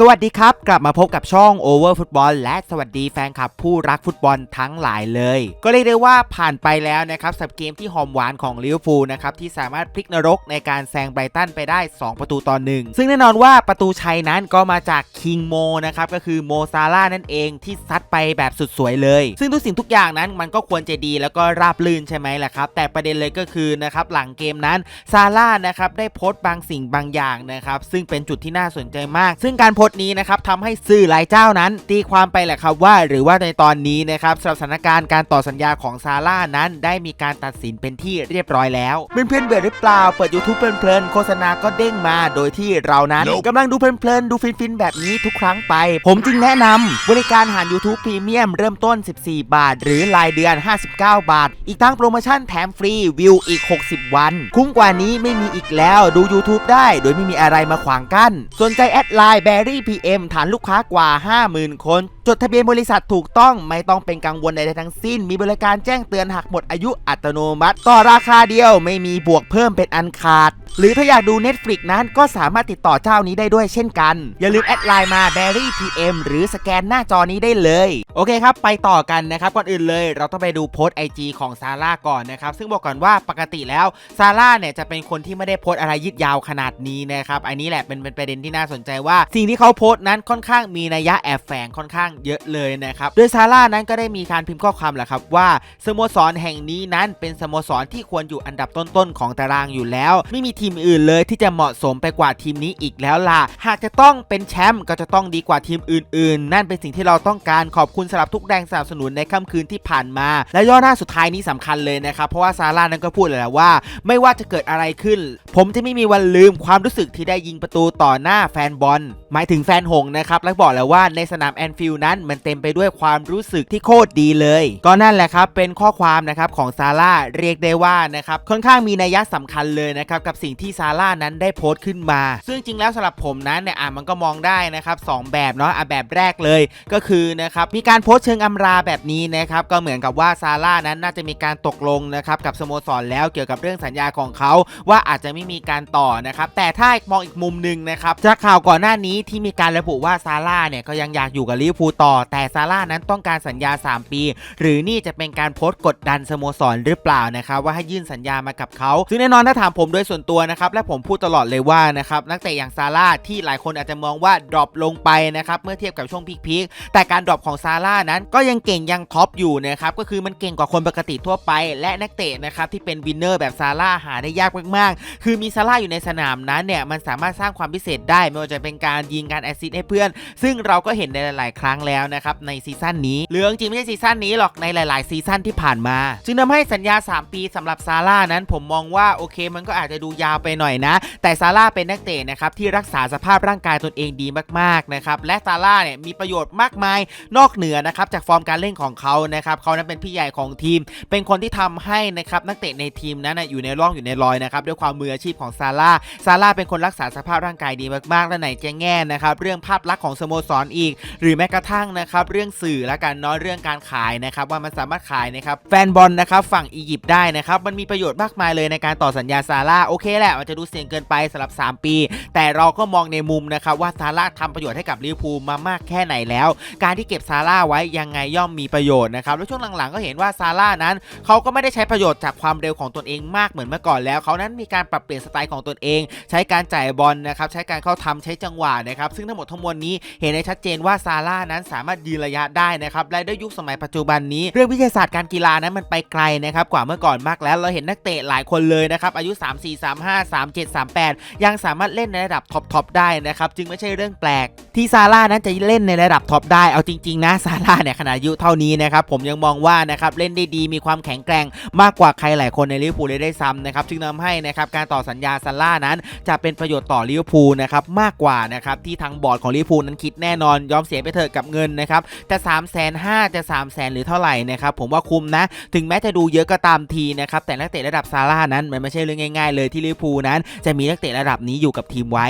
สวัสดีครับ กลับมาพบกับช่อง Over Football และสวัสดีแฟนคลับผู้รักฟุตบอลทั้งหลายเลย ก็เรียกได้ว่าผ่านไปแล้วนะครับสับเกมที่หอมหวานของลิเวอร์พูลนะครับที่สามารถพลิกนรกในการแซงไบรตันไปได้ 2 ประตูต่อหนึ่งซึ่งแน่นอนว่าประตูชัยนั้นก็มาจากคิงโมนะครับก็คือโมซาร่านั่นเองที่ซัดไปแบบสุดสวยเลย ซึ่งทุกสิ่งทุกอย่างนั้นมันก็ควรจะดีแล้วก็ราบลื่นใช่ไหมล่ะครับแต่ประเด็นเลยก็คือนะครับหลังเกมนั้นซาร่านะครับได้โพสต์บางสิ่งบางอย่างนะครับซึ่งเป็นจุดที่น่าสนใจมาก ซึ่งการโพสต์นี้นะครับทำให้สื่อหลายเจ้านั้น ตีความไปแหละครับว่า หรือว่าในตอนนี้นะครับสำหรับสถานการณ์การต่อสัญญาของซาร่านั้นได้มีการตัดสินเป็นที่เรียบร้อยแล้วเพื่อนๆเบื่อหรือเปล่าเปิด YouTube เพลินๆโฆษณาก็เด้งมาโดยที่เรานั้น Nope กำลังดูเพลินๆดูฟินๆแบบนี้ทุกครั้งไป ผมจึงแนะนำบริการหาร YouTube Premium เริ่มต้น 14 บาท หรือรายเดือน 59 บาท อีกทั้งโปรโมชั่นแถมฟรีวิวอีก 60 วัน คุ้มกว่านี้ไม่มีอีกแล้วดู YouTube ได้ โดยไม่มีอะไรมาขวางกั้นสนใจแอดไลน์ Berry PM ฐานลูกค้ากว่า 50,000 คน จดทะเบียนบริษัทถูกต้องไม่ต้องเป็นกังวลใดๆทั้งสิ้น มีบริการแจ้งเตือนหากหมดอายุอัตโนมัติ ต่อราคาเดียวไม่มีบวกเพิ่มเป็นอันขาด หรือถ้าอยากดู Netflix นั้นก็สามารถติดต่อเจ้านี้ได้ด้วยเช่นกัน อย่าลืมแอดไลน์มา Berry PM หรือสแกนหน้าจอนี้ได้เลย โอเคครับ ไปต่อกันนะครับ ก่อนอื่นเลย เราต้องไปดูโพสต์ IG ของซาร่าก่อนนะครับ ซึ่งบอกก่อนว่าปกติแล้วซาร่าเนี่ยจะเป็นคนที่ไม่ได้โพสต์อะไรยืดยาวขนาดนี้นะครับอันนี้แหละเป็นเป็นประเด็นที่น่าสนใจว่า สิ่งที่เขาโพสต์นั้นค่อนข้างมีนัยยะแอบแฝงค่อนข้างเยอะเลยนะครับโดยซาร่านั้นก็ได้มีการพิมพ์ข้อความแหละครับว่าสโมสรแห่งนี้นั้นเป็นสโมสรที่ควรอยู่อันดับต้นๆของตารางอยู่แล้ว ไม่มีทีมอื่นเลยที่จะเหมาะสมไปกว่าทีมนี้อีกแล้วล่ะ หากจะต้องเป็นแชมป์ก็จะต้องดีกว่าทีมอื่น ๆ นั่นเป็นสิ่งที่เราต้องการขอบคุณสำหรับทุกแรงสนับสนุนในค่ำคืนที่ผ่านมา และย่อหน้าสุดท้ายนี้สำคัญเลยนะครับเพราะว่าซาร่านั้นก็พูดเลยแหละว่า ไม่ว่าจะเกิดอะไรขึ้น ผมจะไม่มีวันลืมความรู้สึกที่ได้ยิงประตูต่อหน้าแฟนบอล หมายถึงแฟนหงนะครับ และบอกแล้วว่าในสนามแอนฟิลด์นั้นมันเต็มไปด้วยความรู้สึกที่โคตรดีเลย ก็นั่นแหละครับ เป็นข้อความนะครับของซาร่าเรียกได้ว่านะครับค่อนข้างมีนัยยะสำคัญเลยนะครับกับสิ่งที่ซาร่านั้นได้โพสต์ขึ้นมา ซึ่งจริงแล้วสำหรับผมนั้นเนี่ยอะมันก็มองได้นะครับสองแบบเนาะอะแบบแรกเลยก็คือนะครับมีการโพสต์เชิงอำราแบบนี้นะครับก็เหมือนกับว่าซาร่านั้นน่าจะมีการตกลงนะครับกับสโมสรแล้วเกี่ยวกับเรื่องสัญญาของเขาว่าอาจจะไม่มีการต่อนะครับแต่ถ้ามองอีกมุมหนึ่งนะครับจากข่าวก่อนหน้านี้ที่มีการระบุว่าซาร่าเนี่ยก็ยังอยากอยู่กับลิเวอร์พูลต่อ แต่ซาร่านั้นต้องการสัญญา 3 ปี หรือนี่จะเป็นการโพสต์กดดันสโมสรหรือเปล่านะครับว่าให้ยื่นสัญญามากับเขาซึ่งแน่นอนถ้าถามผมโดยส่วนตัวนะครับและผมพูดตลอดเลยว่านะครับนักเตะอย่างซาร่าที่หลายคนอาจจะมองว่าดรอปลงไปนะครับเมื่อเทียบกับช่วงพีคๆแต่การดรอปของซาร่านั้นก็ยังเก่งยังท็อปอยู่นะครับก็คือมันเก่งกว่าคนปกติทั่วไป และนักเตะนะครับที่เป็นวินเนอร์แบบซาร่าหาได้ยากมากๆคือมีซาร่าอยู่ในสนามนั้นเนี่ยมันสามารถสร้างความพิเศษได้ไม่ว่าจะเป็นการยิงการแอซิสให้เพื่อน ซึ่งเราก็เห็นในหลาย ๆ ครั้งแล้วนะครับในซีซั่นนี้หรืองจริงไม่ใช่ซีซั่นนี้หรอกในหลาย ๆ ซีซั่นที่ผ่านมา จึงทำให้สัญญา 3 ปีสำหรับซาร่านั้น ผมมองว่าโอเคมันก็อาจจะดูยาวไปหน่อยนะ แต่ซาร่าเป็นนักเตะนะครับที่รักษาสภาพร่างกายตนเองดีมาก ๆ นะครับและซาร่าเนี่ยมีประโยชน์มากมายนอกเหนือนะครับจากฟอร์มการเล่นของเขานะครับเขานั้นเป็นพี่ใหญ่ของทีม เป็นคนที่ทำให้นะครับนักเตะในทีมนั้นนะอยู่ในร่องอยู่ในรอยนะครับด้วยความมืออาชีพของซาร่าซาร่าเป็นคนรักษาสภาพร่างกายดีมากๆ และไหนจะแง่นะครับ เรื่องภาพลักษณ์ของสโมสรอีก หรือแม้กระทั่งนะครับ เรื่องสื่อและการน้อยเรื่องการขายนะครับ ว่ามันสามารถขายนะครับ แฟนบอลนะครับ ฝั่งอียิปต์ได้นะครับ มันมีประโยชน์มากมายเลยในการต่อสัญญาซาร่าโอเคแหละมันจะดูเสี่ยงเกินไปสำหรับ 3 ปี แต่เราก็มองในมุมนะครับว่าซาร่าทำประโยชน์ให้กับลิเวอร์พูลมามากแค่ไหนแล้ว การที่เก็บซาร่าไว้ยังไงย่อมมีประโยชน์นะครับแล้วช่วงหลังๆก็เห็นว่าซาร่านั้นเขาก็ไม่ได้ใช้ประโยชน์จากความเร็วของตนเองมากเหมือนเมื่อก่อนแล้วเขานั้นมีการปรับเปลี่ยนสไตล์ของตนเอง ใช้การจ่ายบอลนะครับใช้การเข้าทำใช้จังหวะนะครับซึ่งทั้งหมดทั้งมวลนี้เห็นได้ชัดเจนว่าซาร่านั้นสามารถยืนระยะได้นะครับและด้วยยุคสมัยปัจจุบันนี้ เรื่องวิทยาศาสตร์การกีฬานั้นมันไปไกลนะครับกว่าเมื่อก่อนมากแล้วเราเห็นนักเตะหลายคนเลยนะครับอายุ 3 4 3 5 3 7 3 8 ยังสามารถเล่นในระดับท็อปทอได้นะครับจึงไม่ใช่เรื่องแปลก ที่ซาร่านั้นจะเล่นในระดับท็อปได้เอาจริงๆนะซาร่าเนี่ยขนาดอายุเท่านี้นะครับผมยังมองว่านะครับเล่นได้ดีมีความแข็งแกร่งมากกว่าใครหลายคนในลิเวอร์พูลได้ซ้ำนะครับจึงทำให้นะครับการต่อสัญญาซาร่านั้น จะเป็นประโยชน์ต่อลิเวอร์พูลนะครับมากกว่านะครับที่ทางบอร์ดของลิเวอร์พูลนั้นคิดแน่นอนยอมเสียไปเถอะกับเงินนะครับแต่3ามแสนห้าจะ3ามแสนหรือเท่าไหร่นะครับผมว่าคุ้มนะ ถึงแม้จะดูเยอะก็ตามทีนะครับแต่นักเตะระดับซาร่านั้นมันไม่ใช่เรื่องง่าย ๆ เลยที่ลิเวอร์พูลนั้น จะมีนักเตะระดับนี้อยู่กับทีมไว้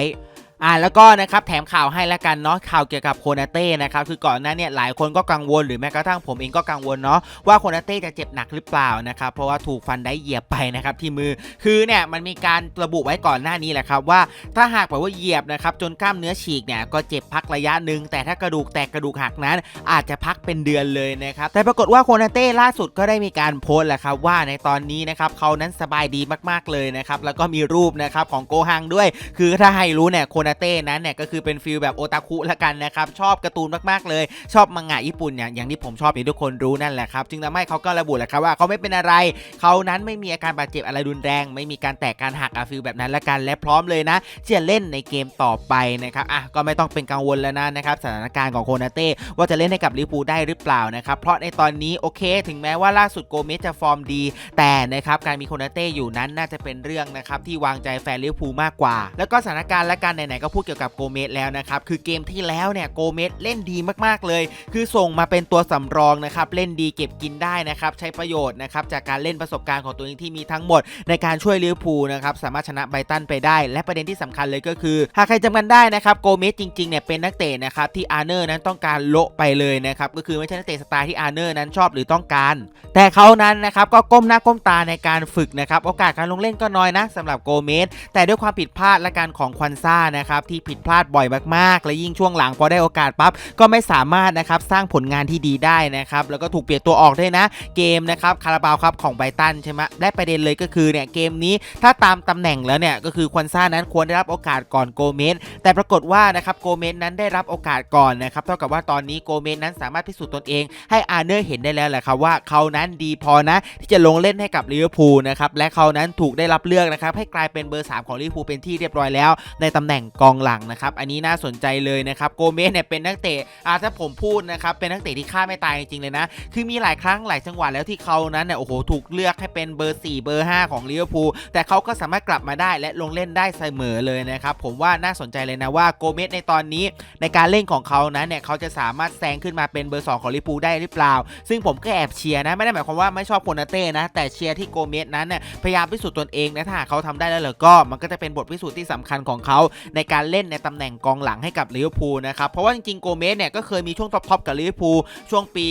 อ่าแล้วก็นะครับแถมข่าวให้แล้วกันเนาะข่าวเกี่ยวกับโคนาเต้นะครับคือก่อนหน้าเนี่ยหลายคนก็กังวลหรือแม้กระทั่งผมเองก็กังวลเนาะว่าโคนาเต้จะเจ็บหนักหรือเปล่านะครับเพราะว่าถูกฟันได้เหยียบไปนะครับที่มือคือเนี่ยมันมีการระบุไว้ก่อนหน้านี้แหละครับว่าถ้าหากแบบว่าเหยียบนะครับจนกล้ามเนื้อฉีกเนี่ยก็เจ็บพักระยะหนึ่งแต่ถ้ากระดูกแตกกระดูกหักนั้น อาจจะพักเป็นเดือนเลยนะครับแต่ปรากฏว่าโคนาเต้ล่าสุดก็ได้มีการโพสต์แหละครับว่าในตอนนี้นะครับเขานั้นสบายดีมากๆเลยนะครับแล้วก็มีรูปนะครับของโกฮังด้วย คือถ้าให้รู้เนี่ยโคนาเต้นั้นเนี่ยก็คือเป็นฟิลแบบโอตาคุละกันนะครับชอบการ์ตูนมากๆเลย ชอบมังงะญี่ปุ่นเนี่ยอย่างที่ผมชอบอย่างที่ทุกคนรู้นั่นแหละครับจึงทำให้เขาก็ระบุแหละครับว่าเขาไม่เป็นอะไรเขานั้นไม่มีอาการบาดเจ็บอะไรรุนแรง ไม่มีการแตกการหักอะฟิลแบบนั้นละกัน และพร้อมเลยนะจะเล่นในเกมต่อไปนะครับอะก็ไม่ต้องเป็นกังวลแล้วนะนะครับสถานการณ์ของโคนาเต้ว่าจะเล่นให้กับลิเวอร์พูได้หรือเปล่านะครับเพราะในตอนนี้โอเค ถึงแม้ว่าล่าสุดโกเมสจะฟอร์มดี แต่นะครับการมีโคนาเต้อยู่นั้นน่าจะเป็นเรื่องนะครับที่วางใจแฟนลิเวอร์พูมากกว่า แล้วก็สถานการณ์และการไหนก็พูดเกี่ยวกับโกเมสแล้วนะครับคือเกมที่แล้วเนี่ยโกเมสเล่นดีมากๆเลย คือส่งมาเป็นตัวสำรองนะครับเล่นดีเก็บกินได้นะครับใช้ประโยชน์นะครับจากการเล่นประสบการณ์ของตัวเองที่มีทั้งหมด ในการช่วยลิเวอร์พูลนะครับสามารถชนะไบตันไปได้ และประเด็นที่สำคัญเลยก็คือ หากใครจำกันได้นะครับโกเมสจริงๆเนี่ยเป็นนักเตะนะครับที่อาร์เนอร์นั้นต้องการโละไปเลยนะครับก็คือไม่ใช่นักเตะสไตล์ที่อาร์เนอร์นั้นชอบหรือต้องการ แต่เขานั้นนะครับก็ก้มหน้าก้มตาในการฝึกนะครับโอกาสการลงเล่นก็น้อยนะสำหรับโกเมสแต่ด้วยความผิดพลาดและการของควันซ่านะครับที่ผิดพลาดบ่อยมากๆ และยิ่งช่วงหลังพอได้โอกาสปั๊บก็ไม่สามารถนะครับสร้างผลงานที่ดีได้นะครับแล้วก็ถูกเปลี่ยนตัวออกด้วยนะ เกมนะครับคาราบาวครับของไบตันใช่ไหมได้ประเด็นเลยก็คือเนี่ยเกมนี้ถ้าตามตำแหน่งแล้วเนี่ยก็คือควันซ่านั้นควรได้รับโอกาสก่อนโกเมสแต่ปรากฏว่านะครับโกเมสนั้นได้รับโอกาสก่อนนะครับเท่ากับว่าตอนนี้โกเมสนั้นสามารถพิสูจน์ตนเอง ให้อาร์เนอร์เห็นได้แล้วแหละครับว่าเขานั้นดีพอนะที่จะลงเล่นให้กับลิเวอร์พูลนะครับและเขานั้นถูกได้รับเลือกนะครับให้กลายเป็นเบอร์ 3 ของลิเวอร์พูลเป็นที่เรียบร้อยแล้ว ในตำแหน่งกองหลังนะครับ อันนี้น่าสนใจเลยนะครับโกเมสเนี่ยเป็นนักเตะอาถ้าผมพูดนะครับเป็นนักเตะที่ฆ่าไม่ตายจริงเลยนะ คือมีหลายครั้งหลายจังหวะแล้วที่เขานั้นเนี่ยโอ้โหถูกเลือกให้เป็นเบอร์ 4 เบอร์ 5 ของลิเวอร์พูลแต่เขาก็สามารถกลับมาได้และลงเล่นได้เสมอเลยนะครับผมว่าน่าสนใจเลยนะว่าโกเมสในตอนนี้ในการเล่นของเขานั้นเนี่ยเขาจะสามารถแซงขึ้นมาเป็นเบอร์ 2 ของลิเวอร์พูลได้หรือเปล่า ซึ่งผมก็แอบเชียร์นะไม่ได้หมายความว่าไม่ชอบโคนาเต้นะแต่เชียร์ที่โกเมสนั้นเนี่ยพยายามพิสูจน์ตนเองนะถ้าเขาทำได้แล้วก็มันก็จะเป็นบทพิสูจน์ที่สำคัญของเขาในการเล่นในตำแหน่งกองหลังให้กับลิเวอร์พูลนะครับเพราะว่าจริงๆโกเมสเนี่ยก็เคยมีช่วงท็อปๆกับลิเวอร์พูลช่วงปี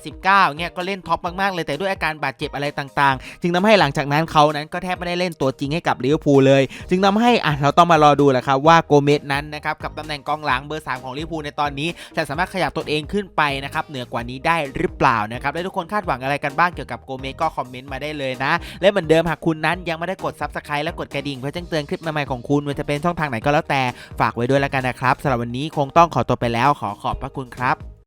18-19เนี่ยก็เล่นท็อปมากๆเลยแต่ด้วยอาการบาดเจ็บอะไรต่างๆ จึงทำให้หลังจากนั้นเขานั้นก็แทบไม่ได้เล่นตัวจริงให้กับลิเวอร์พูลเลย จึงทำให้อะเราต้องมารอดูแหละครับว่าโกเมสนั้นนะครับกับตำแหน่งกองหลังเบอร์ 3 ของลิเวอร์พูลในตอนนี้ จะสามารถขยับตัวเองขึ้นไปนะครับเหนือกว่านี้ได้หรือเปล่านะครับและทุกคนคาดหวังอะไรกันบ้างเกี่ยวกับโกเมสก็คอมเมนต์มาได้เลยนะ และเหมือนเดิมหากคุณนั้นยังไม่ได้กด Subscribe และกดกระดิ่งเพื่อแจ้งเตือนคลิปใหม่ๆของคุณว่าจะเป็นช่องทางไหนก็แล้วแต่ฝากไว้ด้วยแล้วกันนะครับสำหรับวันนี้คงต้องขอตัวไปแล้วขอขอบพระคุณครับ